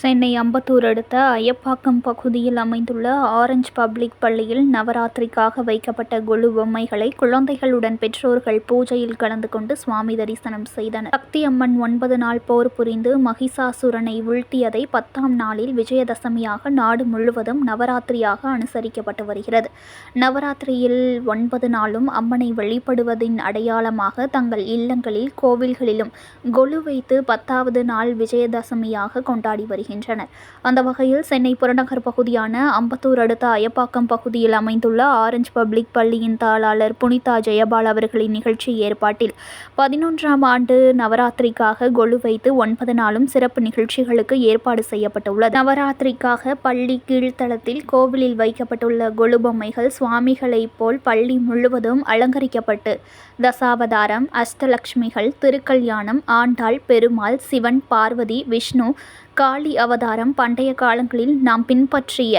சென்னை அம்பத்தூர் அடுத்த அய்யப்பாக்கம் பகுதியில் அமைந்துள்ள ஆரஞ்ச் பப்ளிக் பள்ளியில் நவராத்திரிக்காக வைக்கப்பட்ட கொலு பொம்மைகளை குழந்தைகளுடன் பெற்றோர்கள் பூஜையில் கலந்து கொண்டு சுவாமி தரிசனம் செய்தனர். சக்தி அம்மன் ஒன்பது நாள் போர் புரிந்து மகிஷாசுரனை வீழ்த்தியதை பத்தாம் நாளில் விஜயதசமியாக நாடு முழுவதும் நவராத்திரியாக அனுசரிக்கப்பட்டு வருகிறது. நவராத்திரியில் ஒன்பது நாளும் அம்மனை வழிபடுவதின் அடையாளமாக தங்கள் இல்லங்களில் கோவில்களிலும் கொலு வைத்து பத்தாவது நாள் விஜயதசமியாக கொண்டாடி வருகிறது வருகின்றனர். அந்த வகையில் சென்னை புறநகர் பகுதியான அம்பத்தூர் அடுத்த அயப்பாக்கம் பகுதியில் அமைந்துள்ள ஆரஞ்சு பப்ளிக் பள்ளியின் தாளாளர் புனிதா ஜெயபால் அவர்களின் நிகழ்ச்சி ஏற்பாட்டில் பதினொன்றாம் ஆண்டு நவராத்திரிக்காக கொலு வைத்து ஒன்பது நாளும் சிறப்பு நிகழ்ச்சிகளுக்கு ஏற்பாடு செய்யப்பட்டுள்ளது. நவராத்திரிக்காக பள்ளி கீழ்த்தளத்தில் கோவிலில் வைக்கப்பட்டுள்ள கொலு பொம்மைகள் சுவாமிகளைப் போல் பள்ளி முழுவதும் அலங்கரிக்கப்பட்டு தசாவதாரம் அஷ்டலக்ஷ்மிகள் திருக்கல்யாணம் ஆண்டாள் பெருமாள் சிவன் பார்வதி விஷ்ணு காளி அவதாரம் பண்டைய காலங்களில் நாம் பின்பற்றிய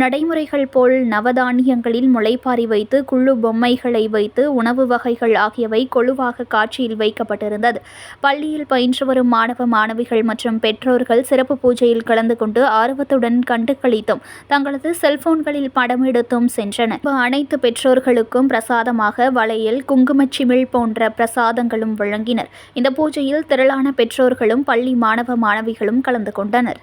நடைமுறைகள் போல் நவதானியங்களில் முளைப்பாரி வைத்து குழு பொம்மைகளை வைத்து உணவு வகைகள் ஆகியவை கொழுவாக காட்சியில் வைக்கப்பட்டிருந்தது. பள்ளியில் பயின்று வரும் மாணவ மாணவிகள் மற்றும் பெற்றோர்கள் சிறப்பு பூஜையில் கலந்து கொண்டு ஆர்வத்துடன் கண்டு கழித்தும் தங்களது செல்போன்களில் படம் எடுத்தும் சென்றனர் அனைத்து பெற்றோர்களுக்கும் பிரசாதமாக வளையல் குங்குமச்சிமிழ் போன்ற பிரசாதங்களும் வழங்கினர். இந்த பூஜையில் திரளான பெற்றோர்களும் பள்ளி மாணவ மாணவிகளும் கலந்து கொண்டனர்.